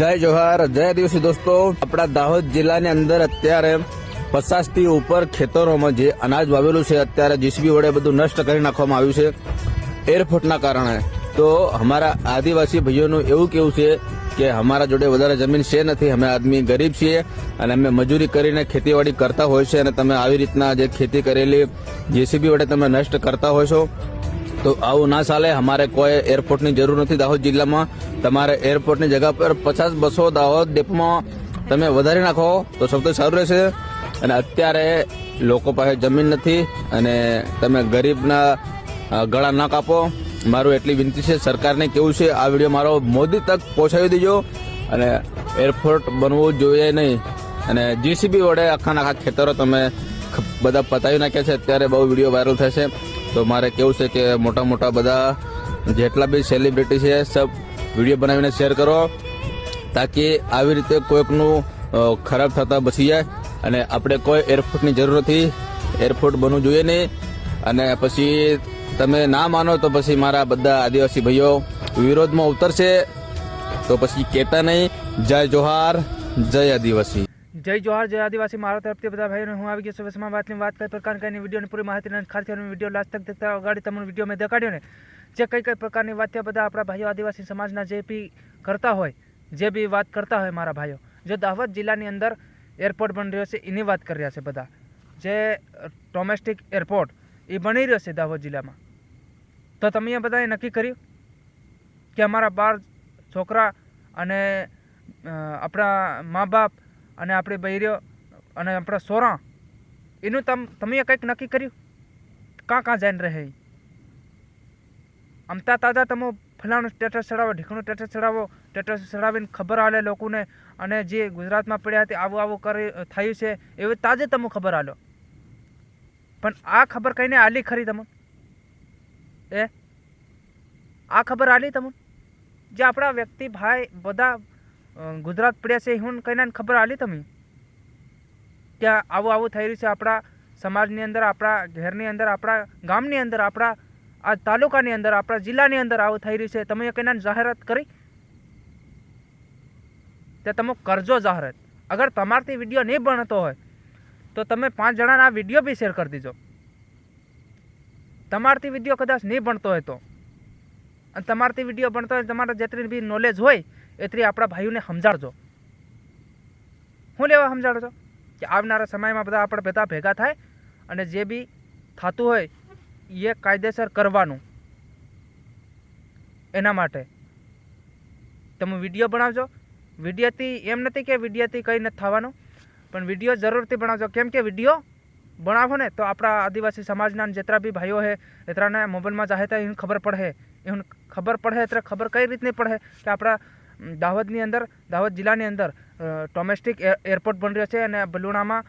જય જોહાર, જય દિવસી દોસ્તો. આપણા દાહોદ જિલ્લાની અંદર અત્યારે પચાસથી ઉપર ખેતરોમાં જે અનાજ વાવેલું છે, અત્યારે જીસીબી વડે બધું નષ્ટ કરી નાખવામાં આવ્યું છે એરફોર્ટના કારણે. તો અમારા આદિવાસી ભાઈઓનું એવું કેવું છે કે અમારા જોડે વધારે જમીન છે નથી, અમે આદમી ગરીબ છીએ અને અમે મજૂરી કરીને ખેતીવાડી કરતા હોય છે અને તમે આવી રીતના જે ખેતી કરેલી જેસીબી વડે તમે નષ્ટ કરતા હોય છો. તો આવું ના ચાલે. અમારે કોઈ એરપોર્ટની જરૂર નથી. દાહોદ જિલ્લામાં તમારે એરપોર્ટની જગા પર પચાસ બસો દાહોદ ડેપોમાં તમે વધારી નાખો તો સૌથી સારું રહેશે. અને અત્યારે લોકો પાસે જમીન નથી અને તમે ગરીબના ગળા ના કાપો. મારું એટલી વિનંતી છે સરકારને કેવું છે આ વીડિયો મારો મોદી તક પહોંચાડી દેજો. અને એરપોર્ટ બનવું જોઈએ નહીં. અને જીસીબી વડે આખા નાખા ખેતરો તમે બધા પતાવી નાખ્યા છે. અત્યારે બહુ વીડિયો વાયરલ થશે તો મારે કેવું છે કે મોટા મોટા બધા જેટલા બી સેલિબ્રિટી છે, સબ વીડિયો બનાવીને શેર કરો તાકી આવી રીતે કોઈકનું ખરાબ થતા બચી જાય અને આપણે કોઈ એરપોર્ટની જરૂર નથી. એરપોર્ટ બનવું જોઈએ નહીં અને પછી તમે ના માનો તો પછી મારા બધા આદિવાસી ભાઈઓ વિરોધમાં ઉતરશે તો પછી કહેતા નહીં, જય જોહાર, જય આદિવાસી. જય જોહાર, જય આદિવાસી. મારા તરફથી બધા ભાઈઓને હું આવી ગયો છું. બસમાં વાતની વાત કઈ પ્રકાર કઈ વિડીયોની પૂરી માહિતી ખાસ વીડિયો લાસ્ટ તક દેખતા અગાડી તમને વીડિયો મેં દેખાડ્યો ને, જે કઈ કઈ પ્રકારની વાત ત્યાં બધા આપણા ભાઈઓ આદિવાસી સમાજના જે બી કરતા હોય, જે બી વાત કરતા હોય મારા ભાઈઓ, જે દાહોદ જિલ્લાની અંદર એરપોર્ટ બની રહ્યો છે, એની વાત કરી રહ્યા છે બધા. જે ડોમેસ્ટિક એરપોર્ટ એ બની રહ્યો છે દાહોદ જિલ્લામાં. તો તમે એ બધાએ નક્કી કર્યું કે અમારા બાર છોકરા અને આપણા મા બાપ અને આપણે બૈરીઓ અને આપણા સોરા, એનું તમ, તમે કંઈક નક્કી કર્યું? કાં કાં જઈને રહે? અમતા તાજા તમે ફલાણું સ્ટેટસ ચડાવો, ઢીકણું સ્ટેટસ ચડાવો સ્ટેટસ ચડાવીને ખબર આલે લોકોને અને જે ગુજરાતમાં પડ્યા હતી આવું આવું કરી થયું છે, એવું તાજે તમે ખબર આલો. પણ આ ખબર કહીને આલી ખરી તમે એ? આ ખબર આલી તમે જે આપણા વ્યક્તિ, ભાઈ, બધા ગુજરાત પડ્યા છે હું કઈને ખબર આલી તમે? કે આવું આવું થઈ રહ્યું છે આપણા સમાજની અંદર, આપણા ઘેરની અંદર, આપણા ગામની અંદર, આપણા આ તાલુકાની અંદર, આપણા જિલ્લાની અંદર આવું થઈ રહ્યું છે. તમે કઈને જાહેરાત કરી? તે તમે કરજો જાહેરાત. અગર તમારથી વીડિયો નહીં બનતો હોય, તો તમે પાંચ જણાના આ વીડિયો બી શેર કરી દીજો. તમારથી વીડિયો કદાચ નહીં બનતો હોય તો. અને તમારથી વીડિયો બનતો હોય તમારે જેટલી બી નોલેજ હોય એટલી આપણા ભાઈઓને સમજાડજો. હું લેવા સમજાડજો? કે આવનારા સમયમાં બધા આપણે બધા ભેગા થાય અને જે બી થતું હોય એ કાયદેસર કરવાનું. એના માટે. તમે વીડિયો બનાવજો. વિડીયોથી એમ નથી કે વિડીયોથી કંઈ નથી થવાનું, પણ વીડિયો જરૂરથી બનાવજો. કેમ કે વીડિયો બનાવો ને તો આપણા આદિવાસી સમાજના જેટલા બી ભાઈઓ છે એટલાને મોબાઈલમાં જાહે તો એને ખબર પડે. એને ખબર પડે એટલે ખબર કઈ રીતની પડે? કે આપણા દાહોદની અંદર, દાહોદ જિલ્લાની અંદર ડોમેસ્ટિક એરપોર્ટ બની રહ્યો છે અને બલુણામાં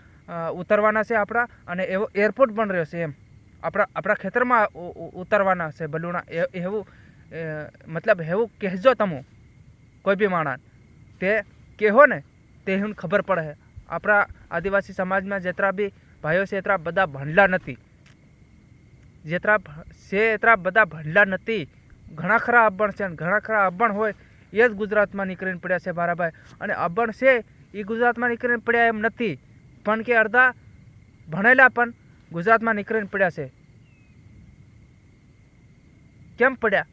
ઉતરવાના છે આપણા અને એવો એરપોર્ટ બની રહ્યો છે એમ. આપણા આપણા ખેતરમાં ઉતરવાના છે બલુણા. એવું મતલબ એવું કહેજો તમે, કોઈ બી માણસ. તે કહેવો ને, તે હું ખબર પડે. આપણા આદિવાસી સમાજમાં જેટલા બી ભાઈઓ છે, એટલા બધા ભંડલા નથી. જેટલા છે, એટલા બધા ભણલા નથી. ઘણા ખરા અભણ છે ઘણા ખરા અભણ હોય એ જ ગુજરાતમાં નીકળીને પડ્યા છે મારા ભાઈ. અને અભણ છે, એ ગુજરાતમાં નીકળીને પડ્યા એમ નથી. પણ કે અડધા ભણેલા પણ ગુજરાતમાં નીકળીને પડ્યા છે. કેમ પડ્યા?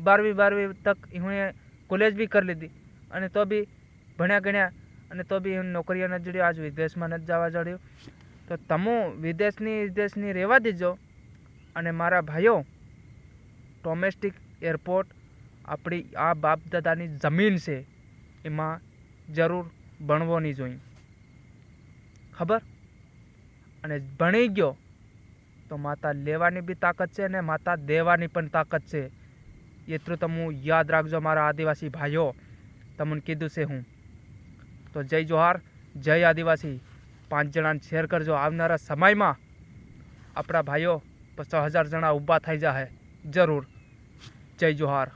બારવી બારવી તક એમણે કોલેજ બી કરી લીધી. અને તો બી ભણ્યા ગણ્યા. અને તો બી નોકરીઓ નથી જોડ્યું આજ વિદેશમાં નથી જવા જોડ્યું. તો તમે વિદેશની વિદેશની રહેવા દેજો. અને મારા ભાઈઓ ડોમેસ્ટિક એરપોર્ટ આપણી આ બાપ દાદાની જમીન છે, એમાં જરૂર ભણવો નહીં જોઈએ. ખબર? અને ભણી ગયો, તો માતા લેવાની બી તાકાત છે અને માતા દેવાની પણ તાકાત છે. એટલું તમે યાદ રાખજો મારા આદિવાસી ભાઈઓ, તમને કીધું છે હું. તો જય જોહાર, જય આદિવાસી. પાંચ જણાને શેર કરજો. આવનારા સમયમાં આપણા ભાઈઓ છ હજાર જણા ઊભા થઈ જાય જરૂર. જય જોહાર.